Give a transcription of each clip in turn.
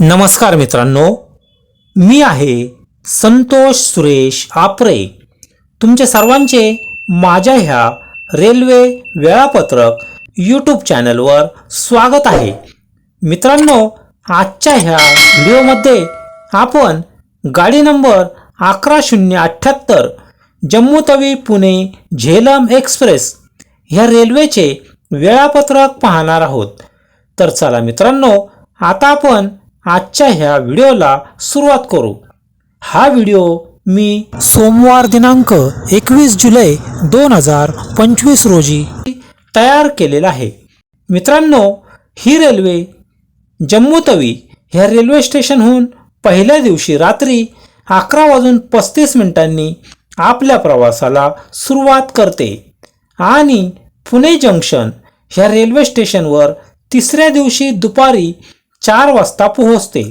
नमस्कार मित्रांनो मी आहे संतोष सुरेश आपरे. तुमचे सर्वांचे माझ्या ह्या रेल्वे वेळापत्रक यूट्यूब चॅनलवर स्वागत आहे. मित्रांनो आजच्या ह्या व्हिडिओमध्ये आपण गाडी नंबर अकरा शून्य अठ्ठ्याहत्तर जम्मू तवी पुणे झेलम एक्सप्रेस ह्या रेल्वेचे वेळापत्रक पाहणार आहोत. तर चला मित्रांनो आता आपण आजच्या ह्या व्हिडिओला सुरुवात करू. हा व्हिडिओ मी सोमवार दिनांक एकवीस जुलै दोन हजार पंचवीस रोजी तयार केलेला आहे. मित्रांनो ही रेल्वे जम्मू तवी ह्या रेल्वे स्टेशनहून पहिल्या दिवशी रात्री अकरा वाजून पस्तीस मिनिटांनी आपल्या प्रवासाला सुरुवात करते आणि पुणे जंक्शन ह्या रेल्वे स्टेशनवर तिसऱ्या दिवशी दुपारी चार वाजता पोहोचते.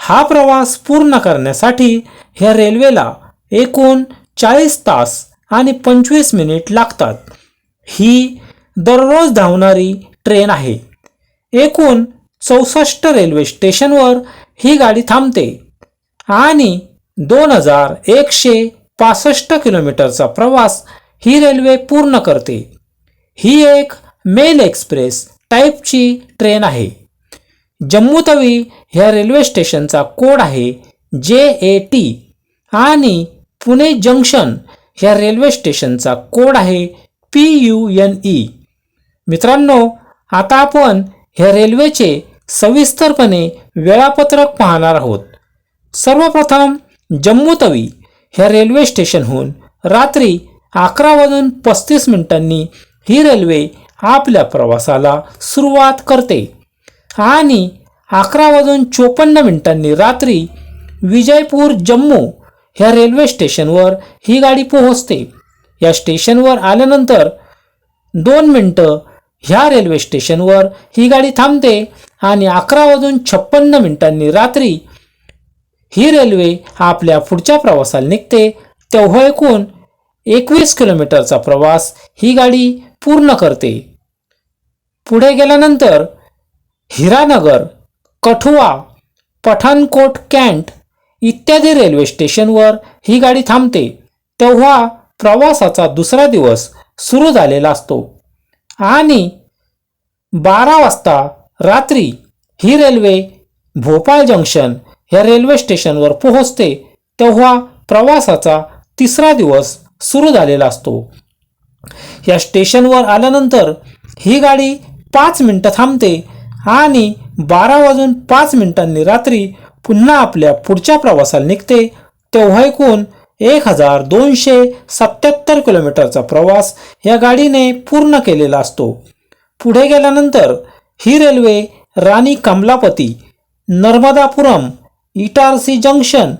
हा प्रवास पूर्ण करण्यासाठी ह्या रेल्वेला एकूण चाळीस तास आणि पंचवीस मिनिट लागतात. ही दररोज धावणारी ट्रेन आहे. एकूण चौसष्ट रेल्वे स्टेशनवर ही गाडी थांबते आणि दोन हजार एकशे पासष्ट किलोमीटरचा प्रवास ही रेल्वे पूर्ण करते. ही एक मेल एक्सप्रेस टाईपची ट्रेन आहे. जम्मू तवी ह्या रेल्वे स्टेशनचा कोड आहे जे ए टी आणि पुणे जंक्शन ह्या रेल्वे स्टेशनचा कोड आहे पी यू एन ई. मित्रांनो आता आपण ह्या रेल्वेचे सविस्तरपणे वेळापत्रक पाहणार आहोत. सर्वप्रथम जम्मू तवी ह्या रेल्वे स्टेशनहून रात्री अकरा वाजून पस्तीस मिनिटांनी ही रेल्वे आपल्या प्रवासाला सुरुवात करते. आणि अकरा वाजून चोपन्न मिनिटांनी रात्री विजयपूर जम्मू ह्या रेल्वे स्टेशनवर ही गाडी पोहोचते. या स्टेशनवर आल्यानंतर दोन मिनटं ह्या रेल्वे स्टेशनवर ही गाडी थांबते आणि अकरा वाजून छप्पन्न मिनिटांनी रात्री ही रेल्वे आपल्या पुढच्या प्रवासाला निघते. तेव्हा एकूण एकवीस किलोमीटरचा प्रवास ही गाडी पूर्ण करते. पुढे गेल्यानंतर हिरानगर कठुआ पठाणकोट कॅन्ट इत्यादी रेल्वे स्टेशनवर ही गाडी थांबते. तेव्हा प्रवासाचा दुसरा दिवस सुरू झालेला असतो. आणि बारा वाजता रात्री ही रेल्वे भोपाळ जंक्शन ह्या रेल्वे स्टेशनवर पोहोचते. तेव्हा प्रवासाचा तिसरा दिवस सुरू झालेला असतो. या स्टेशनवर आल्यानंतर ही गाडी पाच मिनटं थांबते. आणि बारा वाजून पाच मिनिटांनी रात्री पुन्हा आपल्या पुढच्या प्रवासाला निघते तेव्हा एकूण एक हजार दोनशे सत्याहत्तर किलोमीटरचा प्रवास या गाडीने पूर्ण केलेला असतो. पुढे गेल्यानंतर ही रेल्वे राणी कमलापती नर्मदापुरम इटारसी जंक्शन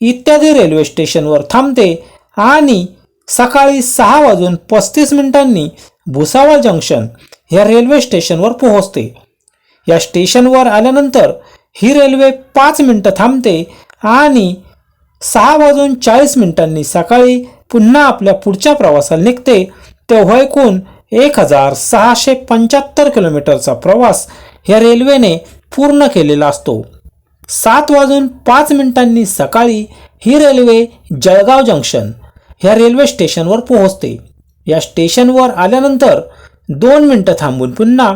इत्यादी रेल्वे स्टेशनवर थांबते आणि सकाळी सहा वाजून पस्तीस मिनिटांनी भुसावळ जंक्शन ह्या रेल्वे स्टेशनवर पोहोचते. या स्टेशनवर आल्यानंतर ही रेल्वे पाच मिनटं थांबते आणि सहा वाजून चाळीस मिनिटांनी सकाळी पुन्हा आपल्या पुढच्या प्रवासाला निघते. तेव्हा एकूण एक हजार सहाशे पंच्याहत्तर किलोमीटरचा प्रवास ह्या रेल्वेने पूर्ण केलेला असतो. सात वाजून पाच मिनिटांनी सकाळी ही रेल्वे जळगाव जंक्शन ह्या रेल्वे स्टेशनवर पोहोचते. या स्टेशनवर आल्यानंतर दोन मिनटं थांबून पुन्हा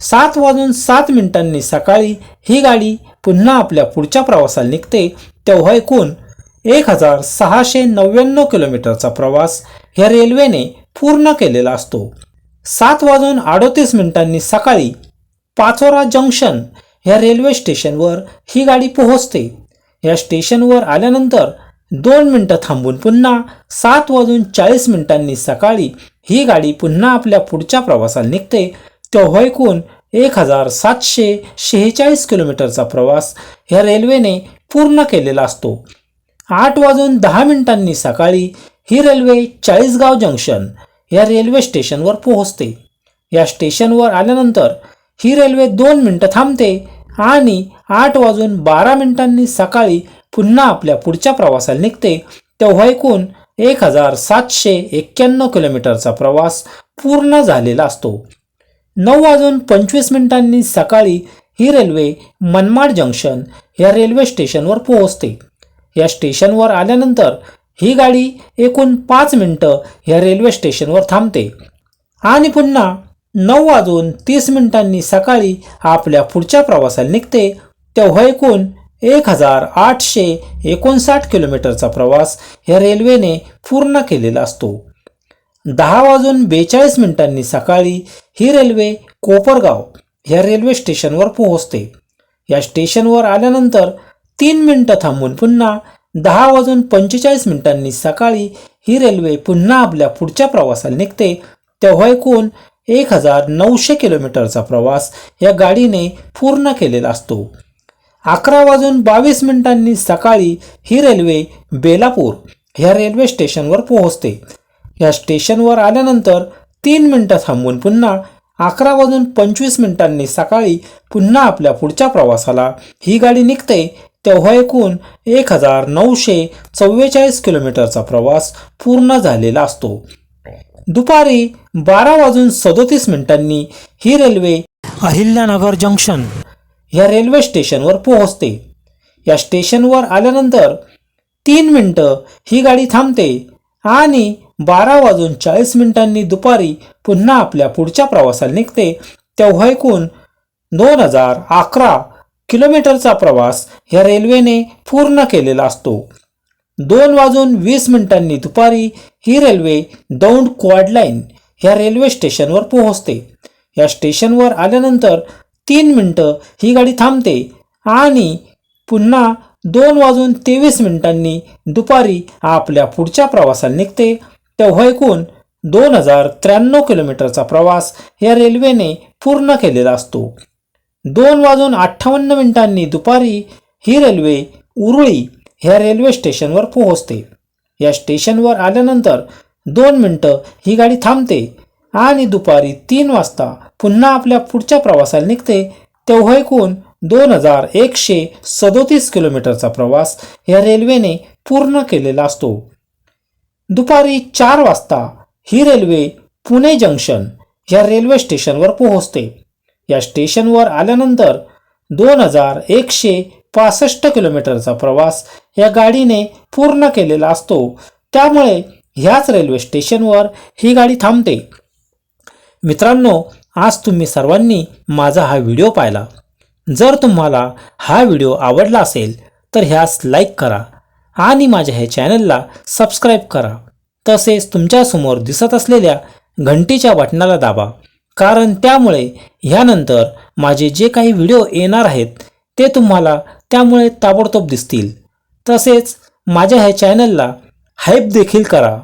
सात वाजून सात मिनिटांनी सकाळी ही गाडी पुन्हा आपल्या पुढच्या प्रवासाला निघते तेव्हा एकूण एक हजार सहाशे नव्याण्णव किलोमीटरचा प्रवास ह्या रेल्वेने पूर्ण केलेला असतो. सात वाजून अडोतीस मिनिटांनी सकाळी पाचोरा जंक्शन ह्या रेल्वे स्टेशनवर ही गाडी पोहोचते. या स्टेशनवर आल्यानंतर दोन मिनटं थांबून पुन्हा सात वाजून चाळीस मिनिटांनी सकाळी ही गाडी पुन्हा आपल्या पुढच्या प्रवासाला निघते तेव्हा एकूण एक हजार सातशे शेहेचाळीस किलोमीटरचा प्रवास ह्या रेल्वेने पूर्ण केलेला असतो. आठ वाजून दहा मिनिटांनी सकाळी ही रेल्वे चाळीसगाव जंक्शन या रेल्वे स्टेशनवर पोहोचते. या स्टेशनवर आल्यानंतर ही रेल्वे दोन मिनटं थांबते आणि आठ वाजून बारा मिनिटांनी सकाळी पुन्हा आपल्या पुढच्या प्रवासाला निघते. तेव्हा एकूण एक हजार सातशे एक्क्याण्णव किलोमीटरचा प्रवास पूर्ण झालेला असतो. नऊ वाजून पंचवीस मिनिटांनी सकाळी ही रेल्वे मनमाड जंक्शन या रेल्वे स्टेशनवर पोहोचते. या स्टेशनवर आल्यानंतर ही गाडी एकूण पाच मिनटं या रेल्वे स्टेशनवर थांबते. आणि पुन्हा नऊ वाजून तीस मिनिटांनी सकाळी आपल्या पुढच्या प्रवासाला निघते तेव्हा एकूण एक हजार आठशे एकोणसाठ किलोमीटरचा प्रवास या रेल्वेने पूर्ण केलेला असतो. दहा वाजून बेचाळीस मिनिटांनी सकाळी ही रेल्वे कोपरगाव या रेल्वे स्टेशनवर पोहोचते. या स्टेशनवर आल्यानंतर तीन मिनटं थांबून पुन्हा दहा वाजून पंचेचाळीस मिनिटांनी सकाळी ही रेल्वे पुन्हा आपल्या पुढच्या प्रवासाला निघते तेव्हा एकूण एक हजार नऊशे किलोमीटरचा प्रवास या गाडीने पूर्ण केलेला असतो. अकरा वाजून बावीस मिनिटांनी सकाळी ही रेल्वे बेलापूर ह्या रेल्वे स्टेशनवर पोहोचते. या स्टेशनवर आल्यानंतर तीन मिनटं थांबून पुन्हा अकरा वाजून पंचवीस मिनिटांनी सकाळी पुन्हा आपल्या पुढच्या प्रवासाला. ही गाडी निघते तेव्हा एकूण एक हजार नऊशे चव्वेचाळीस किलोमीटरचा प्रवास पूर्ण झालेला असतो. दुपारी बारा वाजून सदोतीस मिनिटांनी ही रेल्वे अहिल्यानगर जंक्शन या रेल्वे स्टेशनवर पोहोचते. या स्टेशनवर आल्यानंतर तीन मिनटं ही गाडी थांबते आणि बारा वाजून चाळीस मिनिटांनी दुपारी पुन्हा आपल्या पुढच्या प्रवासाला निघते तेव्हा एकूण दोन हजार अकरा किलोमीटरचा प्रवास या रेल्वेने पूर्ण केलेला असतो. दोन वाजून वीस मिनिटांनी दुपारी ही रेल्वे दौंड क्वाड लाईन ह्या रेल्वे स्टेशनवर पोहोचते. या स्टेशनवर आल्यानंतर तीन मिनटं ही गाडी थांबते आणि पुन्हा दोन वाजून तेवीस मिनिटांनी दुपारी आपल्या पुढच्या प्रवासाला निघते तेव्हा एकूण दोन हजार त्र्याण्णव किलोमीटरचा प्रवास या रेल्वेने पूर्ण केलेला असतो. दोन वाजून अठ्ठावन्न मिनिटांनी दुपारी ही रेल्वे उरुळी ह्या रेल्वे स्टेशनवर पोहोचते. या स्टेशनवर आल्यानंतर दोन मिनटं ही गाडी थांबते आणि दुपारी तीन वाजता पुन्हा आपल्या पुढच्या प्रवासाला निघते. तेव्हा एकूण दोन हजार एकशे सदोतीस किलोमीटरचा प्रवास या रेल्वेने पूर्ण केलेला असतो. दुपारी चार वाजता ही रेल्वे पुणे जंक्शन या रेल्वे स्टेशनवर पोहोचते. या स्टेशनवर आल्यानंतर दोन हजार एकशे पासष्ट किलोमीटरचा प्रवास या गाडीने पूर्ण केलेला असतो. त्यामुळे ह्याच रेल्वे स्टेशनवर ही गाडी थांबते. मित्रांनो आज तुम्ही सर्वांनी माझा हा व्हिडिओ पाहिला. जर तुम्हाला हा व्हिडिओ आवडला असेल तर ह्यास लाईक करा. आणि माझ्या ह्या चॅनलला सबस्क्राईब करा. तसेच तुमच्यासमोर दिसत असलेल्या घंटीच्या बटणाला दाबा. कारण त्यामुळे ह्यानंतर माझे जे काही व्हिडिओ येणार आहेत ते तुम्हाला त्यामुळे ताबडतोब दिसतील. तसेच माझ्या ह्या चॅनलला हाईप देखील करा.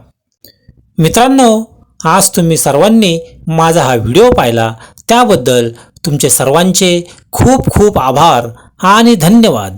मित्रांनो आज तुम्ही सर्वांनी माझा हा व्हिडिओ पाहिला. त्याबद्दल तुमचे सर्वांचे खूप खूप आभार आणि धन्यवाद.